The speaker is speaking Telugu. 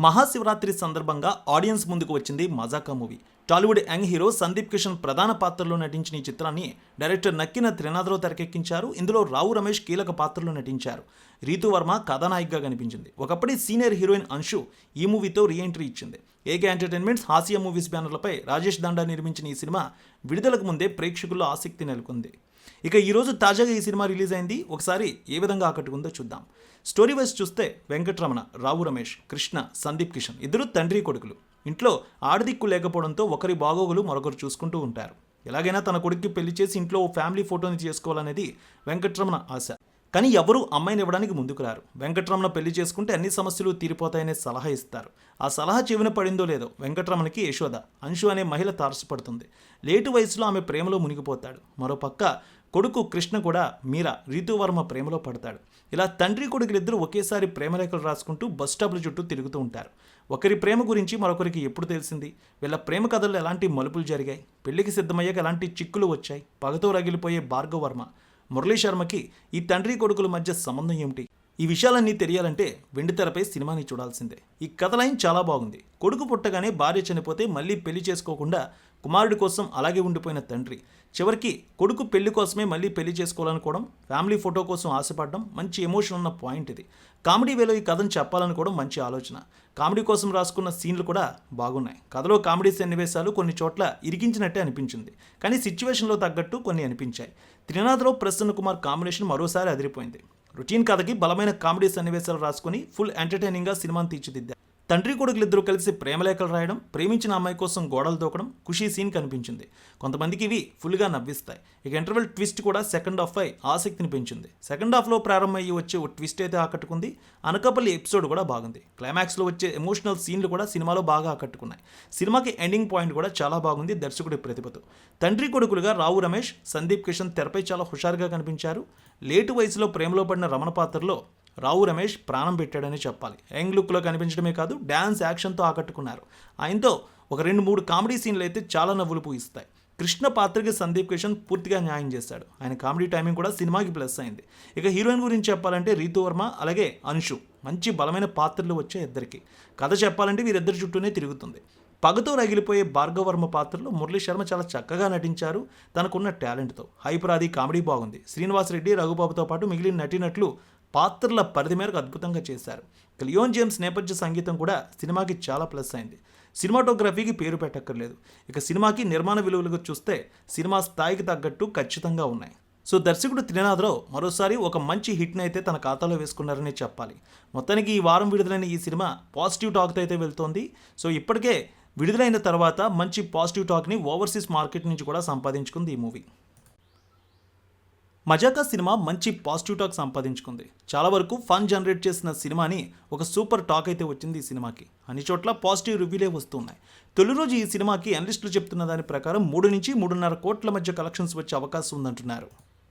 మహాశివరాత్రి సందర్భంగా ఆడియన్స్ ముందుకు వచ్చింది Mazaka movie. Tollywood young hero Sandeep Kishan ప్రధాన పాత్రలో నటించిన ఈ చిత్రాన్ని డైరెక్టర్ నక్కిన త్రినాథరావు తెరకెక్కించారు. ఇందులో రావు రమేష్ కీలక పాత్రలో నటించారు. రీతు వర్మ కథానాయికగా కనిపించింది. ఒకప్పటి సీనియర్ హీరోయిన్ అంశు ఈ మూవీతో రీ ఎంట్రీ ఇచ్చింది. ఏకే ఎంటర్టైన్మెంట్స్ హాస్య మూవీస్ బ్యానర్లపై రాజేష్ దండా నిర్మించిన ఈ సినిమా విడుదలకు ముందే ప్రేక్షకుల్లో ఆసక్తి నెలకొంది. ఇక ఈరోజు తాజాగా ఈ సినిమా రిలీజ్ అయింది. ఒకసారి ఏ విధంగా ఆకట్టుకుందో చూద్దాం. స్టోరీ వైజ్ చూస్తే వెంకటరమణ రావు రమేష్ కృష్ణ సందీప్ కిషన్ ఇద్దరు తండ్రి కొడుకులు. ఇంట్లో ఆడదిక్కు లేకపోవడంతో ఒకరి బాగోగులు మరొకరు చూసుకుంటూ ఉంటారు. ఎలాగైనా తన కొడుక్కి పెళ్ళి చేసి ఇంట్లో ఓ ఫ్యామిలీ ఫోటోని చేసుకోవాలనేది వెంకటరమణ ఆశ. కానీ ఎవరూ అమ్మాయిని ఇవ్వడానికి ముందుకు రారు. వెంకట్రమణ పెళ్ళి చేసుకుంటే అన్ని సమస్యలు తీరిపోతాయనే సలహా ఇస్తారు. ఆ సలహా చెవిన పడిందో లేదో వెంకటరమణకి యశోద అంశు అనే మహిళ తారసపడుతుంది. లేటు వయసులో ఆమె ప్రేమలో మునిగిపోతాడు. మరోపక్క కొడుకు కృష్ణ కూడా మీరా రీతువర్మ ప్రేమలో పడతాడు. ఇలా తండ్రి కొడుకులిద్దరూ ఒకేసారి ప్రేమలేఖలు రాసుకుంటూ బస్ స్టాప్ల చుట్టూ తిరుగుతూ ఉంటారు. ఒకరి ప్రేమ గురించి మరొకరికి ఎప్పుడు తెలిసింది? వీళ్ళ ప్రేమ కథల్లో ఎలాంటి మలుపులు జరిగాయి? పెళ్ళికి సిద్ధమయ్యాక ఎలాంటి చిక్కులు వచ్చాయి? పగతో రగిలిపోయే భార్గవర్మ మురళీ శర్మకి ఈ తండ్రి కొడుకుల మధ్య సంబంధం ఏమిటి? ఈ విషయాలన్నీ తెలియాలంటే వెండితెరపై సినిమాని చూడాల్సిందే. ఈ కథ లైన్ చాలా బాగుంది. కొడుకు పుట్టగానే భార్య చనిపోతే మళ్ళీ పెళ్ళి చేసుకోకుండా కుమారుడి కోసం అలాగే ఉండిపోయిన తండ్రి. చివరికి కొడుకు పెళ్ళి కోసమే మళ్ళీ పెళ్ళి చేసుకోవాలనుకోవడం ఫ్యామిలీ ఫోటో కోసం ఆశపడడం మంచి ఎమోషన్ ఉన్న పాయింట్ ఇది. కామెడీ వేలో ఈ కథను చెప్పాలనుకోవడం మంచి ఆలోచన. కామెడీ కోసం రాసుకున్న సీన్లు కూడా బాగున్నాయి. కథలో కామెడీ సన్నివేశాలు కొన్ని చోట్ల ఇరికించినట్టే అనిపించింది. కానీ సిచ్యువేషన్లో తగ్గట్టు కొన్ని అనిపించాయి. త్రినాథ్లో ప్రసన్న కుమార్ కాంబినేషన్ మరోసారి అదిరిపోయింది. రొటీన్ కథకి బలమైన కామెడీ సన్నివేశాలు రాసుకుని ఫుల్ ఎంటర్టైనింగ్గా సినిమాను తీర్చిదిద్దారు. తండ్రి కొడుకులు ఇద్దరు కలిసి ప్రేమలేఖలు రాయడం ప్రేమించిన అమ్మాయి కోసం గోడలు దూకడం ఖుషీ సీన్ కనిపించింది. కొంతమందికి ఇవి ఫుల్గా నవ్విస్తాయి. ఇక ఇంటర్వెల్ ట్విస్ట్ కూడా సెకండ్ హాఫ్ పై ఆసక్తిని పెంచింది. సెకండ్ హాఫ్లో ప్రారంభమయ్యి వచ్చే ఓ ట్విస్ట్ అయితే ఆకట్టుకుంది. అనకాపల్లి ఎపిసోడ్ కూడా బాగుంది. క్లైమాక్స్లో వచ్చే ఎమోషనల్ సీన్లు కూడా సినిమాలో బాగా ఆకట్టుకున్నాయి. సినిమాకి ఎండింగ్ పాయింట్ కూడా చాలా బాగుంది దర్శకుడి ప్రతిభతో. తండ్రి కొడుకులుగా రావు రమేష్ సందీప్ కిషన్ తెరపై చాలా హుషారుగా కనిపించారు. లేటు వయసులో ప్రేమలో పడిన రమణ పాత్రలో రావు రమేష్ ప్రాణం పెట్టాడని చెప్పాలి. యంగ్ లుక్లో కనిపించడమే కాదు డ్యాన్స్ యాక్షన్తో ఆకట్టుకున్నారు. ఆయనతో ఒక రెండు మూడు కామెడీ సీన్లు అయితే చాలా నవ్వులు పూయిస్తాయి. కృష్ణ పాత్రకి సందీప్ కిషన్ పూర్తిగా న్యాయం చేశాడు. ఆయన కామెడీ టైమింగ్ కూడా సినిమాకి ప్లస్ అయింది. ఇక హీరోయిన్ గురించి చెప్పాలంటే రీతు వర్మ అలాగే అంశు మంచి బలమైన పాత్రలు వచ్చే ఇద్దరికి. కథ చెప్పాలంటే వీరిద్దరి చుట్టూనే తిరుగుతుంది. పగతో రగిలిపోయే భార్గవర్మ పాత్రలో మురళీ శర్మ చాలా చక్కగా నటించారు. తనకున్న టాలెంట్తో. హైపరాది కామెడీ బాగుంది. శ్రీనివాస్ రెడ్డి రఘుబాబుతో పాటు మిగిలిన నటినట్లు పాత్రల పరిధి మేరకు అద్భుతంగా చేశారు. ఇక లియోన్ జేమ్స్ నేపథ్య సంగీతం కూడా సినిమాకి చాలా ప్లస్ అయింది. సినిమాటోగ్రఫీకి పేరు పెట్టక్కర్లేదు. ఇక సినిమాకి నిర్మాణ విలువలకు చూస్తే సినిమా స్థాయికి తగ్గట్టు ఖచ్చితంగా ఉన్నాయి. సో దర్శకుడు త్రినాథరావు మరోసారి ఒక మంచి హిట్ని అయితే తన ఖాతాలో వేసుకున్నారని చెప్పాలి. మొత్తానికి ఈ వారం విడుదలైన ఈ సినిమా పాజిటివ్ టాక్తో అయితే వెళ్తోంది. సో ఇప్పటికే విడుదలైన తర్వాత మంచి పాజిటివ్ టాక్ని ఓవర్సీస్ మార్కెట్ నుంచి కూడా సంపాదించుకుంది ఈ మూవీ. మజాకా సినిమా మంచి పాజిటివ్ టాక్ సంపాదించుకుంది. చాలా వరకు ఫన్ జనరేట్ చేసిన సినిమాని ఒక సూపర్ టాక్ అయితే వచ్చింది ఈ సినిమాకి. అన్ని చోట్ల పాజిటివ్ రివ్యూలే వస్తున్నాయి. తొలి రోజు ఈ సినిమాకి అనలిస్టులు చెప్తున్న దాని ప్రకారం మూడు నుంచి మూడున్నర కోట్ల మధ్య కలెక్షన్స్ వచ్చే అవకాశం ఉందంటున్నారు.